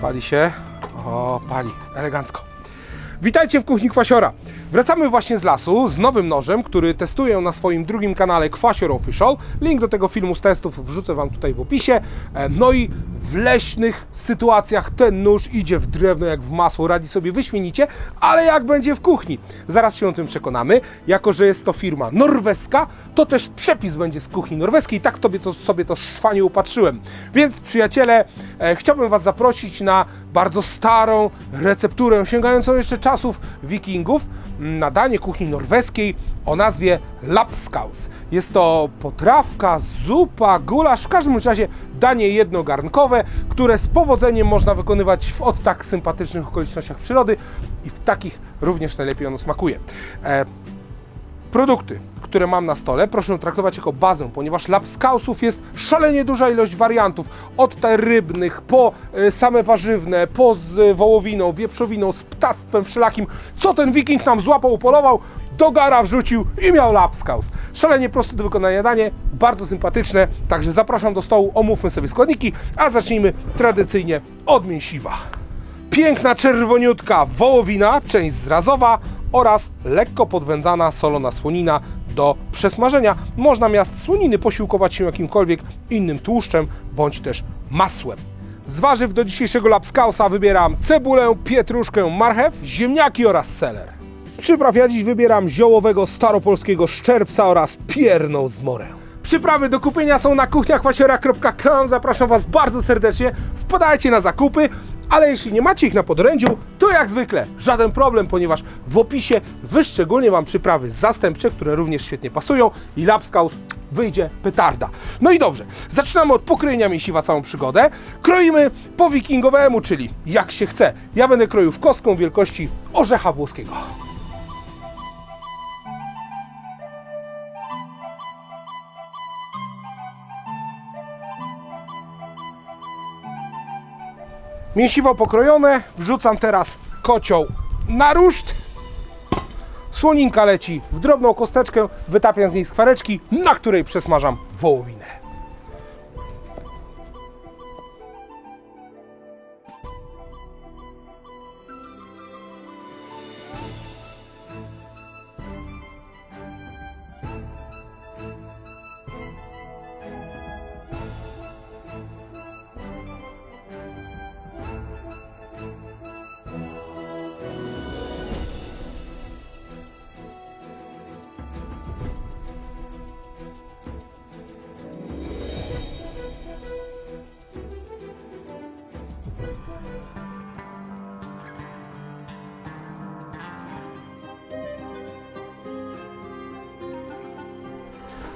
Pali się. O, pali. Elegancko. Witajcie w kuchni Kwasiora. Wracamy właśnie z lasu z nowym nożem, który testuję na swoim drugim kanale Kwasior Official. Link do tego filmu z testów wrzucę Wam tutaj w opisie. E, No i w leśnych sytuacjach ten nóż idzie w drewno jak w masło, radzi sobie wyśmienicie, ale jak będzie w kuchni? Zaraz się o tym przekonamy. Jako, że jest to firma norweska, to też przepis będzie z kuchni norweskiej. Tak tobie to, sobie to szwanie upatrzyłem. Więc przyjaciele, e, chciałbym Was zaprosić na bardzo starą recepturę, sięgającą jeszcze czasów wikingów, na danie kuchni norweskiej o nazwie lapskaus. Jest to potrawka, zupa, gulasz, w każdym razie danie jednogarnkowe, które z powodzeniem można wykonywać w od tak sympatycznych okolicznościach przyrody i w takich również najlepiej ono smakuje. E, Produkty, które mam na stole, proszę traktować jako bazę, ponieważ lapskausów jest szalenie duża ilość wariantów. Od te rybnych, po y, same warzywne, po z wołowiną, wieprzowiną, z ptactwem wszelakim. Co ten wiking nam złapał, upolował, do gara wrzucił i miał lapskaus. Szalenie proste do wykonania danie, bardzo sympatyczne, także zapraszam do stołu, omówmy sobie składniki, a zacznijmy tradycyjnie od mięsiwa. Piękna czerwoniutka wołowina, część zrazowa oraz lekko podwędzana solona słonina do przesmażenia. Można miast słoniny posiłkować się jakimkolwiek innym tłuszczem bądź też masłem. Z warzyw do dzisiejszego lapskausa wybieram cebulę, pietruszkę, marchew, ziemniaki oraz seler. Z przypraw ja dziś wybieram ziołowego staropolskiego szczerbca oraz pierną zmorę. Przyprawy do kupienia są na kuchniakwasiora.com. Zapraszam Was bardzo serdecznie. Wpadajcie na zakupy, ale jeśli nie macie ich na podorędziu, to jak zwykle żaden problem, ponieważ w opisie wyszczególnię Wam przyprawy zastępcze, które również świetnie pasują i lapskaus wyjdzie petarda. No i dobrze, zaczynamy od pokrojenia mięsiwa całą przygodę. Kroimy po wikingowemu, czyli jak się chce. Ja będę kroił w kostką wielkości orzecha włoskiego. Mięsiwo pokrojone, wrzucam teraz kocioł na ruszt. Słoninka leci w drobną kosteczkę, wytapiam z niej skwareczki, na której przesmażam wołowinę.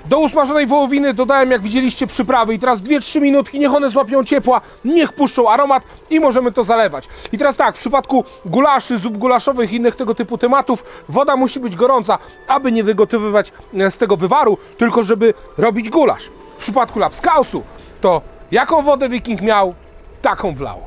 Do usmażonej wołowiny dodałem, jak widzieliście, przyprawy i teraz 2-3 minutki, niech one złapią ciepła, niech puszczą aromat i możemy to zalewać. I teraz tak, w przypadku gulaszy, zup gulaszowych i innych tego typu tematów, woda musi być gorąca, aby nie wygotowywać e, z tego wywaru, tylko żeby robić gulasz. W przypadku lapskausu to jaką wodę wiking miał, taką wlał.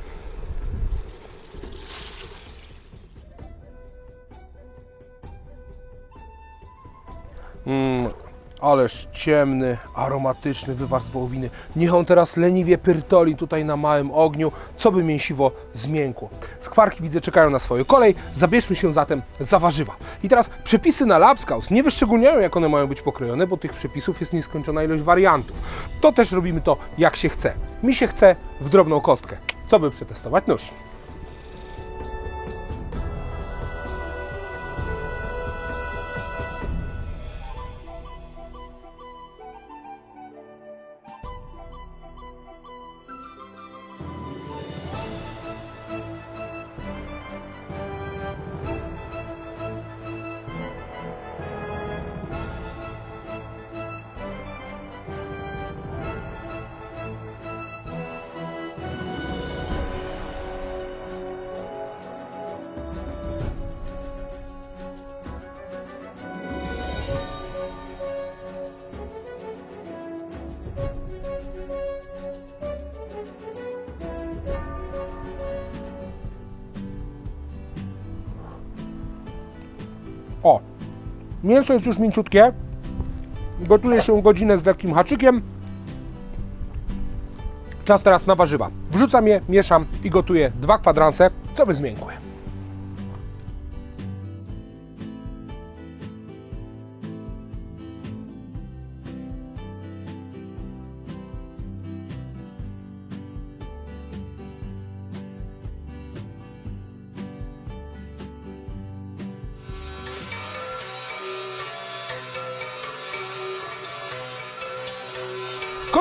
Ależ ciemny, aromatyczny wywar z wołowiny. Niech on teraz leniwie pyrtoli tutaj na małym ogniu, co by mięsiwo zmiękło. Skwarki widzę czekają na swoją kolej, zabierzmy się zatem za warzywa. I teraz przepisy na lapskaus nie wyszczególniają jak one mają być pokrojone, bo tych przepisów jest nieskończona ilość wariantów. To też robimy to jak się chce. Mi się chce w drobną kostkę. Co by przetestować nóż? Mięso jest już mięciutkie. Gotuje się godzinę z lekkim haczykiem. Czas teraz na warzywa. Wrzucam je, mieszam i gotuję dwa kwadranse, co by zmiękły.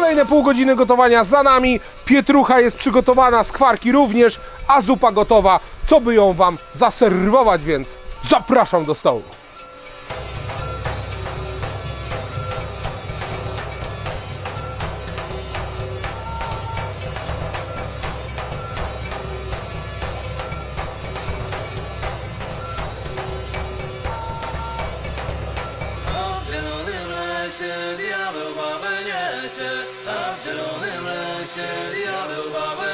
Kolejne pół godziny gotowania za nami. Pietrucha jest przygotowana, skwarki również, a zupa gotowa. Co by ją Wam zaserwować, więc zapraszam do stołu. Russia, still and Russia, the Abu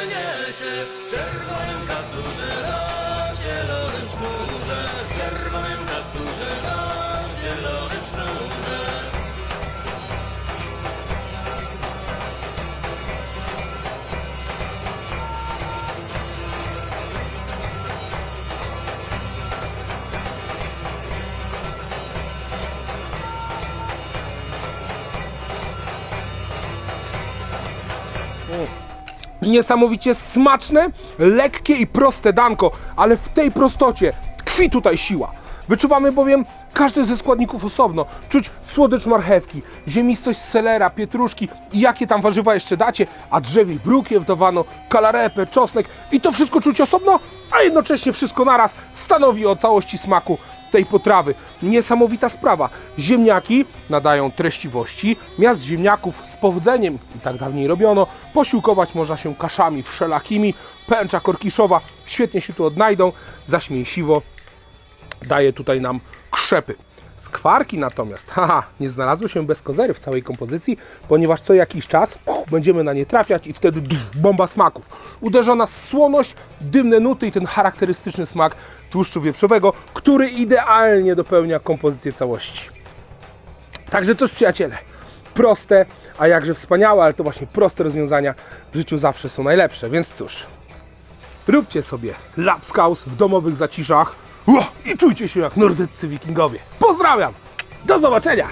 Niesamowicie smaczne, lekkie i proste danko, ale w tej prostocie tkwi tutaj siła. Wyczuwamy bowiem każdy ze składników osobno. Czuć słodycz marchewki, ziemistość selera, pietruszki i jakie tam warzywa jeszcze dacie, a drzewiej brukiew dodawano, kalarepę, czosnek i to wszystko czuć osobno, a jednocześnie wszystko naraz stanowi o całości smaku tej potrawy. Niesamowita sprawa. Ziemniaki nadają treściwości. Miast ziemniaków z powodzeniem, i tak dawniej robiono, posiłkować można się kaszami wszelakimi. Pęcza korkiszowa świetnie się tu odnajdą. Zaś mięsiwo daje tutaj nam krzepy. Skwarki natomiast, haha, nie znalazły się bez kozery w całej kompozycji, ponieważ co jakiś czas puch, będziemy na nie trafiać i wtedy duf, bomba smaków. Uderza nas słoność, dymne nuty i ten charakterystyczny smak tłuszczu wieprzowego, który idealnie dopełnia kompozycję całości. Także cóż przyjaciele, proste, a jakże wspaniałe, ale to właśnie proste rozwiązania w życiu zawsze są najlepsze, więc cóż, Róbcie sobie lapskaus w domowych zaciszach Ło, i czujcie się jak nordyccy wikingowie. Pozdrawiam! Do zobaczenia!